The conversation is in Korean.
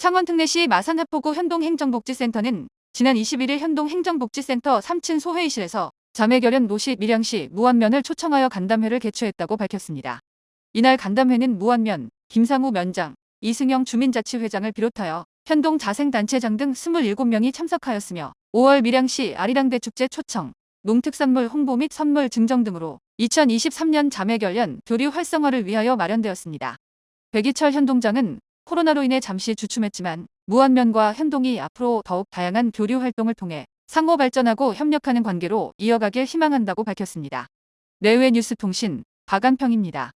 창원 특례시 마산하포구 현동행정복지센터는 지난 21일 현동행정복지센터 3층 소회의실에서 자매결연 노시 밀양시 무안면을 초청하여 간담회를 개최했다고 밝혔습니다. 이날 간담회는 무안면, 김상우 면장, 이승영 주민자치회장을 비롯하여 현동 자생단체장 등 27명이 참석하였으며 5월 밀양시 아리랑대 축제 초청, 농특산물 홍보 및 선물 증정 등으로 2023년 자매결연 교류 활성화를 위하여 마련되었습니다. 백이철 현동장은 코로나로 인해 잠시 주춤했지만 무안면과 현동이 앞으로 더욱 다양한 교류 활동을 통해 상호 발전하고 협력하는 관계로 이어가길 희망한다고 밝혔습니다. 내외 뉴스 통신 박안평입니다.